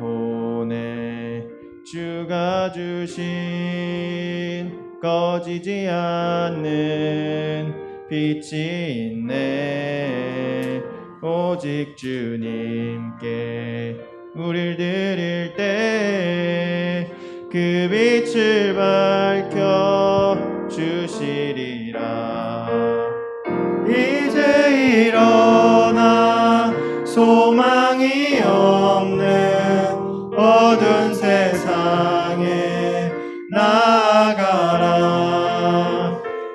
보내 주가 주신 꺼지지 않는 빛이 있네. 오직 주님께 우릴 드릴 때 그 빛을 밝혀 주시리라. 이제 일어 세상에 나아가라.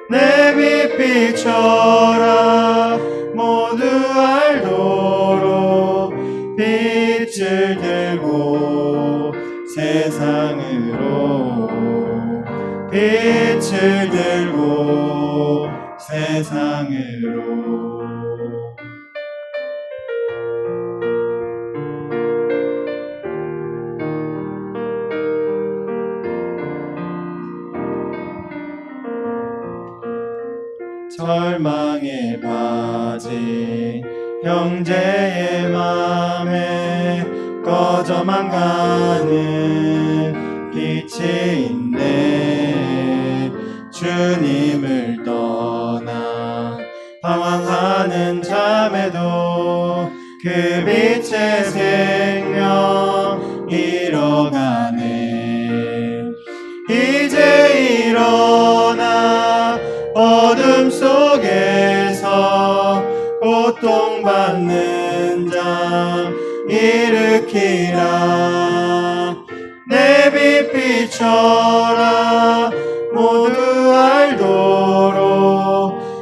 내 빛 비춰라 모두 알도록 빛을 들고 세상으로 빛을 들고 세상으로 절망에 빠진 형제의 맘에 꺼져만 가는 빛이 있네. 주님을 떠나 방황하는 잠에도 그 빛의 생명 잃어가네. 이제 일어나 어둠 고통받는 자 일으키라. 내 빛 비춰라 모두 알도록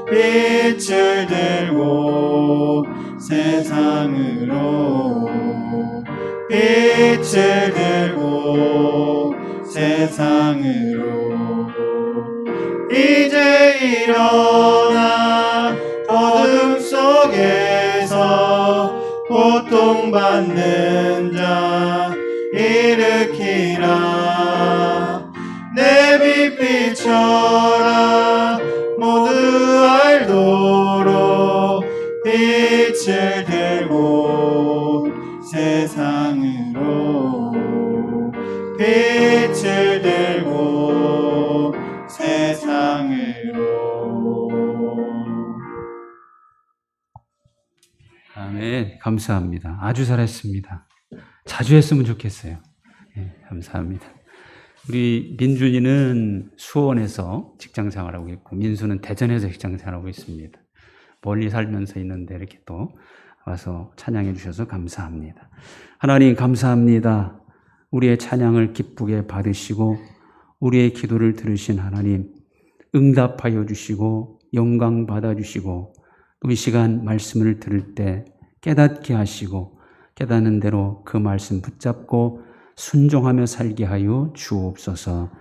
빛을 들고 세상으로 빛을 들고 세상으로 이제 일어 고통받는 자 일으키라. 내 빛 비춰라 모두 알도록 빛을 들고 세상으로 빛을 들고 아멘. 감사합니다. 아주 잘했습니다. 자주 했으면 좋겠어요. 예, 감사합니다. 우리 민준이는 수원에서 직장 생활하고 있고 민수는 대전에서 직장 생활하고 있습니다. 멀리 살면서 있는데 이렇게 또 와서 찬양해 주셔서 감사합니다. 하나님 감사합니다. 우리의 찬양을 기쁘게 받으시고 우리의 기도를 들으신 하나님 응답하여 주시고 영광 받아 주시고 또 이 시간 말씀을 들을 때 깨닫게 하시고 깨닫는 대로 그 말씀 붙잡고 순종하며 살게 하여 주옵소서.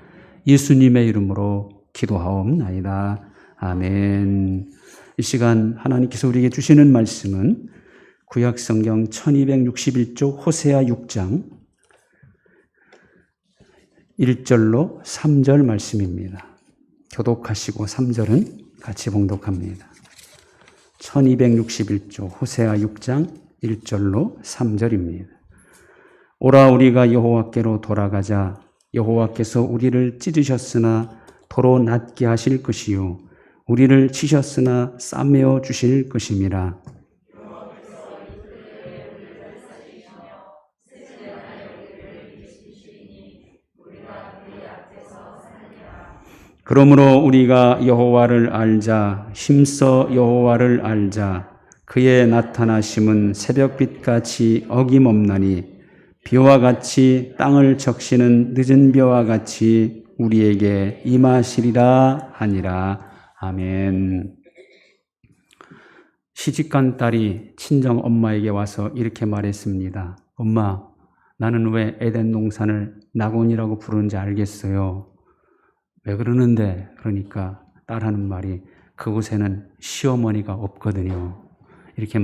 예수님의 이름으로 기도하옵나이다. 아멘. 이 시간 하나님께서 우리에게 주시는 말씀은 구약 성경 1261쪽 호세아 6장 1절로 3절 말씀입니다. 교독하시고 3절은 같이 봉독합니다. 1261조 호세아 6장 1절로 3절입니다. 오라 우리가 여호와께로 돌아가자. 여호와께서 우리를 찢으셨으나 도로 낫게 하실 것이요. 우리를 치셨으나 싸매어 주실 것임이라 그러므로 우리가 여호와를 알자 힘써 여호와를 알자 그의 나타나심은 새벽빛 같이 어김없나니 비와 같이 땅을 적시는 늦은 비와 같이 우리에게 임하시리라 하니라 아멘. 시집간 딸이 친정 엄마에게 와서 이렇게 말했습니다. 엄마, 나는 왜 에덴 농산을 낙원이라고 부르는지 알겠어요. 왜 그러는데? 그러니까 딸하는 말이 그곳에는 시어머니가 없거든요. 이렇게